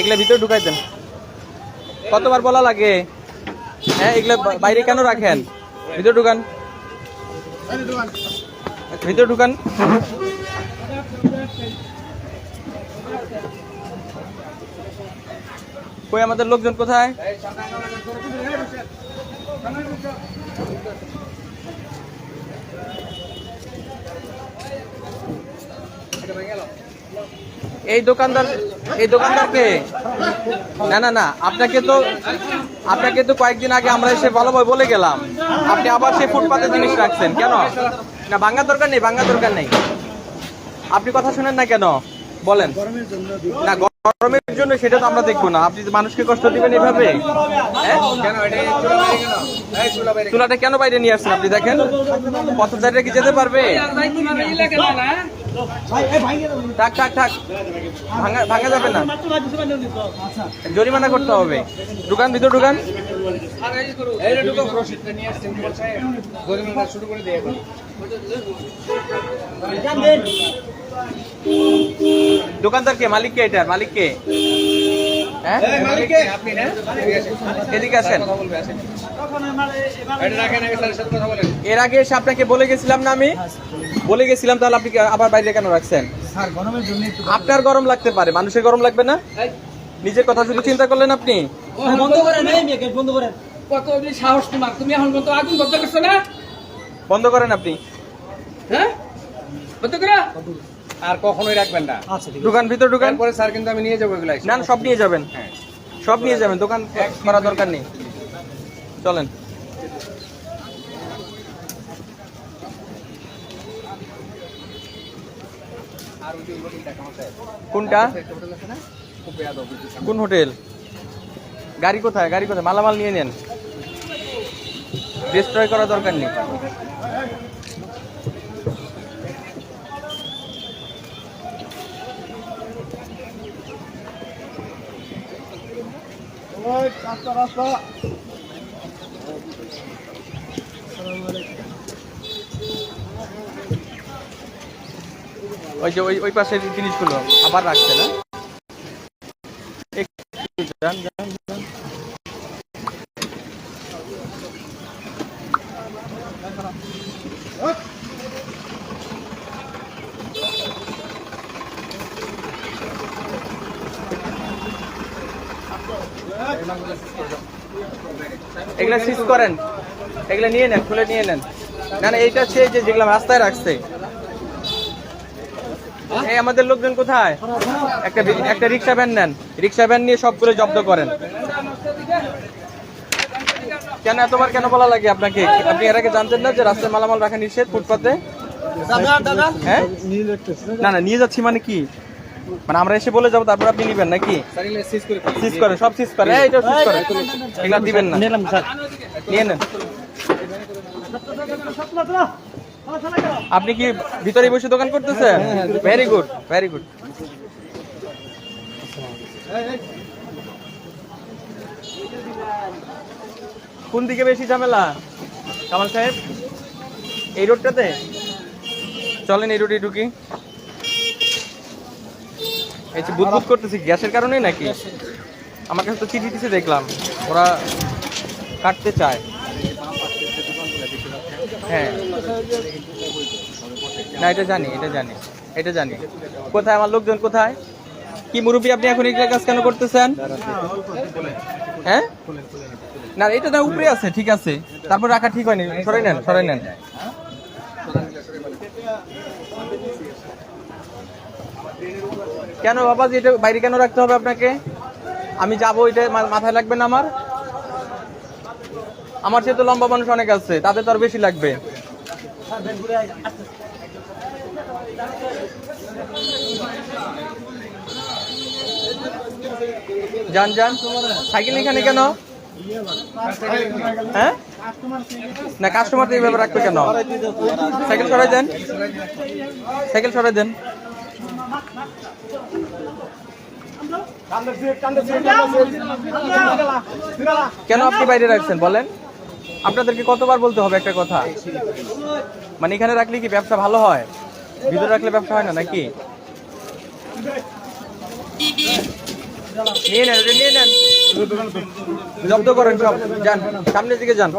এগুলা ভিতরে ঢুকাই দেন। কতবার বলা লাগে? হ্যাঁ এগুলা বাইরে কেন রাখেন? ভিতরে ঢুকান। ভিতরে ঢুকান। কই আমাদের লোকজন কোথায়? এই দোকানদার, এই দোকানদারকে না না না, আপনাকে তো আপনাকে তো কয়েকদিন আগে আমরা এসে ভালোভাবে বলে গেলাম। আপনি আবার সেই ফুটপাতে জিনিস রাখছেন, কেন? না, ভাঙার দরকার নেই, ভাঙার দরকার নেই। আপনি কথা শুনেন না কেন? বলেন। না, গরমের জন্য সেটা তো আমরা দেখব না। আপনি মানুষকে কষ্ট দিবেন এভাবে? হ্যাঁ? চুলাটা কেন বাইরে নিয়ে আসছেন আপনি দেখেন? পথচারীরা কি যেতে পারবে? থাক থাক থাক। ভাঙা ভাঙা যাবে না। জরিমানা করতে হবে। দোকান ভিতর দোকান দোকানদার কে? মালিক কে এটার মালিক কে? হ্যাঁ? এদিকে আসেন। এর আগে এসে আপনাকে বলে গেছিলাম না আমি? বলে গেছিলাম তাহলে আপনি আবার বাইরে কেন রাখছেন? স্যার গরমের জন্য একটু আপনার গরম লাগতে পারে মানুষের গরম লাগবে না? নিজের কথা শুধু চিন্তা করলেন আপনি? বন্ধ করেন বন্ধ করেন। কত সাহস তোমার তুমি এখন আগুন বন্ধ করছ না? বন্ধ করেন আপনি। হ্যাঁ? বন্ধ করো। আর কখনোই রাখবেন না। আচ্ছা ঠিক দোকান ভিতর দোকান তারপরে স্যার কিন্তু আমি নিয়ে যাব এগুলো না না, সব নিয়ে যাবেন। হ্যাঁ। সব নিয়ে যাবেন দোকান করা দরকার নেই। চলেন। কোনটা? কোন হোটেল? গাড়ি কোথায়? গাড়ি কোথায়? মালামাল নিয়ে নেন। ডিস্ট্রয় করা দরকার নেই। ওই যে ওই ওই পাশে জিনিসগুলো আবার রাখছে না যান, যান, যান। এগুলা সিজ করেন। এগুলা নিয়ে নেন খুলে নিয়ে নেন। না না এইটা হচ্ছে যে যেগুলো রাস্তায় রাখছে। এই আমাদের লোকজন কোথায়? একটা একটা রিক্সা ভ্যান নেন। রিক্সা ভ্যান নিয়ে সবগুলো জব্দ করেন। কেন এতবার কেন বলা লাগে আপনাকে? আপনি এর আগে জানতেন না যে রাস্তায় মালামাল রাখা নিষেধ ফুটপাতে? হ্যাঁ? না না নিয়ে যাচ্ছি মানে কি? মানে আমরা এসে বলে যাব তারপর আপনি নিবেন নাকি? সিজ করে সব সিজ এগুলা দিবেন না। নিলাম স্যার। নিয়ে নেন। আপনি কি ভিতরে বসে দোকান করতেছেন? ভেরি গুড ভেরি গুড কোন দিকে বেশি ঝামেলা? কামাল সাহেব এই রোডটাতে চলেন এই রোডে ঢুকি। এই যে বুদবুদ করতেছি, গ্যাসের কারণে নাকি? আমার কাছে তো চিঠি টিসে দেখলাম। ওরা কাটতে চায়। হ্যাঁ। না, এটা জানি এটা জানি এটা জানি। কোথায় আমার লোকজন, কোথায়? কি মুরব্বী আপনি এখন এই কাজ কেন করতেছেন? হ্যাঁ? না, এটা না, উপরে আছে, ঠিক আছে। তারপর রাখা ঠিক হয়নি, সরাই নেন সরাই নেন। কেন বাবা যে এটা বাইরে কেন রাখতে হবে আপনাকে? আমি যাব, এটা মাথায় লাগবে না আমার? আমার চেয়ে তো লম্বা মানুষ অনেক আছে, তাদের তো আর বেশি লাগবে। যান যান। সাইকেল এখানে কেন? হ্যাঁ? না কাস্টমার এইভাবে রাখবে কেন? সাইকেল সরাই দেন। সাইকেল সরাই দেন। কেন আপনি বাইরে রাখছেন, বলেন? আপনাদেরকে কতবার বলতে হবে একটা কথা? মানে এখানে রাখলে কি ব্যবসা ভালো হয়? ভিতরে রাখলে ব্যবসা হয় না, নাকি? জব্দ করেন সব, যান, সামনের দিকে যান।